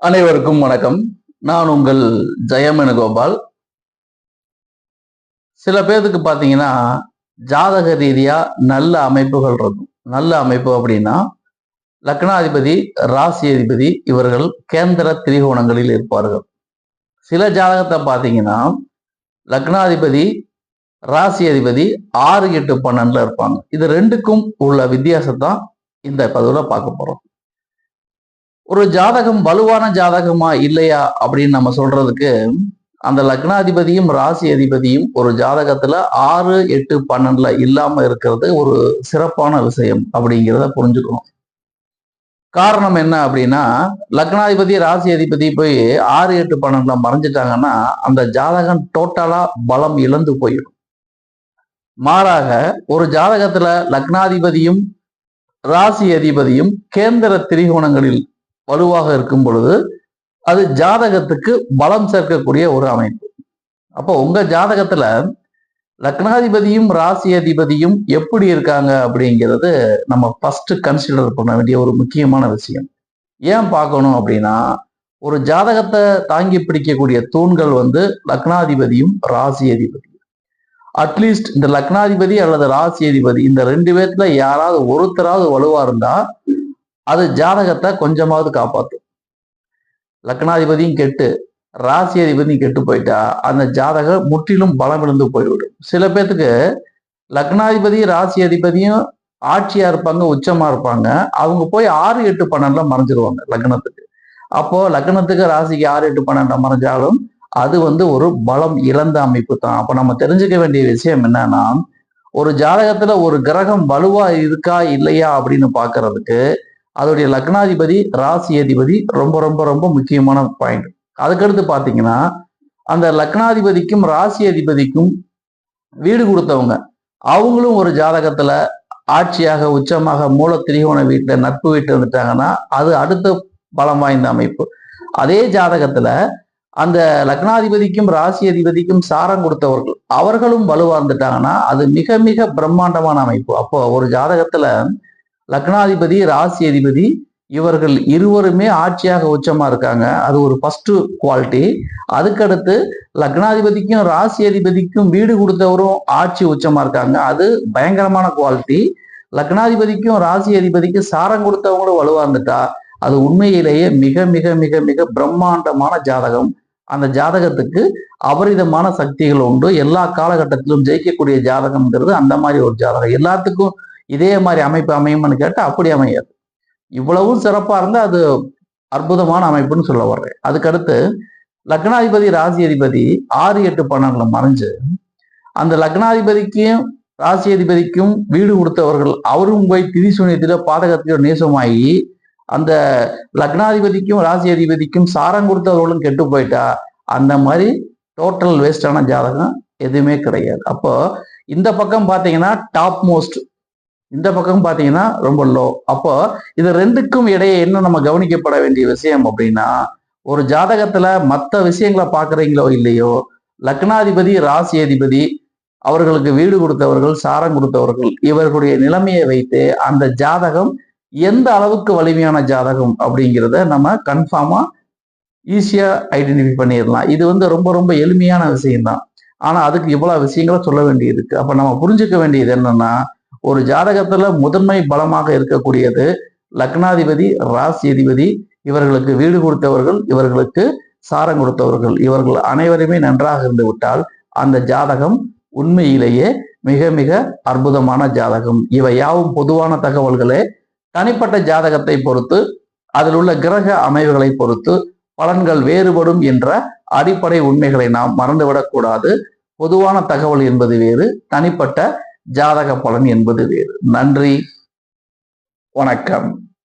அனைவருக்கும் வணக்கம். நான் உங்கள் ஜெயமேனுகோபால். சில பேர்த்துக்கு பார்த்தீங்கன்னா ஜாதக ரீதியாக நல்ல அமைப்புகள் இருக்கும். நல்ல அமைப்பு அப்படின்னா லக்னாதிபதி ராசி அதிபதி இவர்கள் கேந்திர திரிகோணங்களில் இருப்பார்கள். சில ஜாதகத்தை பார்த்தீங்கன்னா லக்னாதிபதி ராசி அதிபதி ஆறு எட்டு பன்னெண்டுல இருப்பாங்க. இது ரெண்டுக்கும் உள்ள வித்தியாசத்தான் இந்த பதிவில் பார்க்க போறோம். ஒரு ஜாதகம் வலுவான ஜாதகமா இல்லையா அப்படின்னு நம்ம சொல்றதுக்கு அந்த லக்னாதிபதியும் ராசி அதிபதியும் ஒரு ஜாதகத்துல ஆறு எட்டு பன்னெண்டுல இல்லாம இருக்கிறது ஒரு சிறப்பான விஷயம் அப்படிங்கிறத புரிஞ்சுக்கணும். காரணம் என்ன அப்படின்னா லக்னாதிபதி ராசி அதிபதி போய் ஆறு எட்டு பன்னெண்டுல மறைஞ்சிட்டாங்கன்னா அந்த ஜாதகம் டோட்டலா பலம் இழந்து போயிடும். மாறாக ஒரு ஜாதகத்துல லக்னாதிபதியும் ராசி அதிபதியும் கேந்திர திரிகோணங்களில் வலுவாக இருக்கும் பொழுது அது ஜாதகத்துக்கு பலம் சேர்க்கக்கூடிய ஒரு அமைப்பு. அப்போ உங்க ஜாதகத்துல லக்னாதிபதியும் ராசி அதிபதியும் எப்படி இருக்காங்க அப்படிங்கிறது நம்ம ஃபர்ஸ்ட் கன்சிடர் பண்ண வேண்டிய ஒரு முக்கியமான விஷயம். ஏன் பார்க்கணும் அப்படின்னா ஒரு ஜாதகத்தை தாங்கி பிடிக்கக்கூடிய தூண்கள் வந்து லக்னாதிபதியும் ராசி அதிபதியும் அட்லீஸ்ட் இந்த லக்னாதிபதி அல்லது ராசி அதிபதி இந்த ரெண்டு பேர்த்துல யாராவது ஒருத்தராவது வலுவா இருந்தா அது ஜாதகத்தை கொஞ்சமாவது காப்பாற்றும் லக்னாதிபதியும் கெட்டு ராசி அதிபதியும் கெட்டு போயிட்டா அந்த ஜாதகம் முற்றிலும் பலம் இழந்து போய்விடும். சில பேர்த்துக்கு லக்னாதிபதி ராசி அதிபதியும் ஆட்சியா இருப்பாங்க உச்சமா இருப்பாங்க. அவங்க போய் ஆறு எட்டு பன்னெண்டுல மறைஞ்சிருவாங்க லக்னத்துக்கு. அப்போ லக்னத்துக்கு ராசிக்கு ஆறு எட்டு பன்னெண்டு மறைஞ்சாலும் அது வந்து ஒரு பலம் இழந்த அமைப்பு தான். அப்ப நம்ம தெரிஞ்சுக்க வேண்டிய விஷயம் என்னன்னா ஒரு ஜாதகத்துல ஒரு கிரகம் வலுவா இருக்கா இல்லையா அப்படின்னு பாக்குறதுக்கு அதோடைய லக்னாதிபதி ராசி அதிபதி ரொம்ப ரொம்ப ரொம்ப முக்கியமான பாயிண்ட் அதுக்கடுத்து பார்த்தீங்கன்னா அந்த லக்னாதிபதிக்கும் ராசி அதிபதிக்கும் வீடு கொடுத்தவங்க. அவங்களும் ஒரு ஜாதகத்துல ஆட்சியாக உச்சமாக மூல திரிகோண வீட்டில் நட்பு வீட்டு வந்துட்டாங்கன்னா அது அடுத்த பலம் வாய்ந்த அமைப்பு. அதே ஜாதகத்துல அந்த லக்னாதிபதிக்கும் ராசி அதிபதிக்கும் சாரம் கொடுத்தவர்கள் அவர்களும் வலுவா இருந்துட்டாங்கன்னா அது மிக மிக பிரம்மாண்டமான அமைப்பு. அப்போ ஒரு ஜாதகத்துல லக்னாதிபதி ராசி அதிபதி இவர்கள் இருவருமே ஆட்சியாக உச்சமா இருக்காங்க. அது ஒரு ஃபர்ஸ்ட் குவாலிட்டி அதுக்கடுத்து லக்னாதிபதிக்கும் ராசி அதிபதிக்கும் வீடு கொடுத்தவரும் ஆட்சி உச்சமா இருக்காங்க. அது பயங்கரமான குவாலிட்டி லக்னாதிபதிக்கும் ராசி அதிபதிக்கும் சாரம் கொடுத்தவங்களும் வலுவா இருந்துட்டா. அது உண்மையிலேயே மிக மிக மிக மிக பிரம்மாண்டமான ஜாதகம். அந்த ஜாதகத்துக்கு அபரிதமான சக்திகள் உண்டு. எல்லா காலகட்டத்திலும் ஜெயிக்கக்கூடிய ஜாதகம்ங்கிறது அந்த மாதிரி ஒரு ஜாதகம். எல்லாத்துக்கும் இதே மாதிரி அமைப்பு அமையும்னு கேட்டால் அப்படி அமையாது. இவ்வளவும் சிறப்பாக இருந்தால் அது அற்புதமான அமைப்புன்னு சொல்ல வர்றேன். அதுக்கடுத்து லக்னாதிபதி ராசி அதிபதி ஆறு எட்டு பன்னெண்டுல மறைஞ்சு அந்த லக்னாதிபதிக்கும் ராசி அதிபதிக்கும் வீடு கொடுத்தவர்கள் அவரும் போய் திரிசூனியத்தில் பாதகத்திலோ நேசமாகி அந்த லக்னாதிபதிக்கும் ராசி அதிபதிக்கும் சாரம் கொடுத்தவர்களும் கெட்டு போயிட்டா அந்த மாதிரி டோட்டல் வேஸ்டான ஜாதகம் எதுவுமே கிடையாது. அப்போ இந்த பக்கம் பார்த்தீங்கன்னா டாப் மோஸ்ட் இந்த பக்கம் பார்த்தீங்கன்னா ரொம்ப லோ அப்போ இது ரெண்டுக்கும் இடையே என்ன நம்ம கவனிக்கப்பட வேண்டிய விஷயம் அப்படின்னா ஒரு ஜாதகத்துல மற்ற விஷயங்களை பார்க்குறீங்களோ இல்லையோ லக்னாதிபதி ராசி அதிபதி அவர்களுக்கு வீடு கொடுத்தவர்கள் சாரம் கொடுத்தவர்கள் இவர்களுடைய நிலைமையை வைத்து அந்த ஜாதகம் எந்த அளவுக்கு வலிமையான ஜாதகம் அப்படிங்கிறத நம்ம கன்ஃபார்மா ஈஸியா ஐடென்டிஃபை பண்ணிடலாம். இது வந்து ரொம்ப ரொம்ப எளிமையான விஷயம்தான். ஆனா அதுக்கு இவ்வளவு விஷயங்களை சொல்ல வேண்டியிருக்கு அப்ப நம்ம புரிஞ்சுக்க வேண்டியது என்னன்னா ஒரு ஜாதகத்துல முதன்மை பலமாக இருக்கக்கூடியது லக்னாதிபதி ராசி அதிபதி இவர்களுக்கு வீடு கொடுத்தவர்கள் இவர்களுக்கு சாரம் கொடுத்தவர்கள். இவர்கள் அனைவருமே நன்றாக இருந்து விட்டால் அந்த ஜாதகம் உண்மையிலேயே மிக மிக அற்புதமான ஜாதகம். இவை யாவும் பொதுவான தகவல்களே. தனிப்பட்ட ஜாதகத்தை பொறுத்து அதில் உள்ள கிரக அமைவுகளை பொறுத்து பலன்கள் வேறுபடும் என்ற அடிப்படை உண்மைகளை நாம் மறந்துவிடக்கூடாது. பொதுவான தகவல் என்பது வேறு தனிப்பட்ட ஜாதக பலன் என்பது வேறு. நன்றி. வணக்கம்.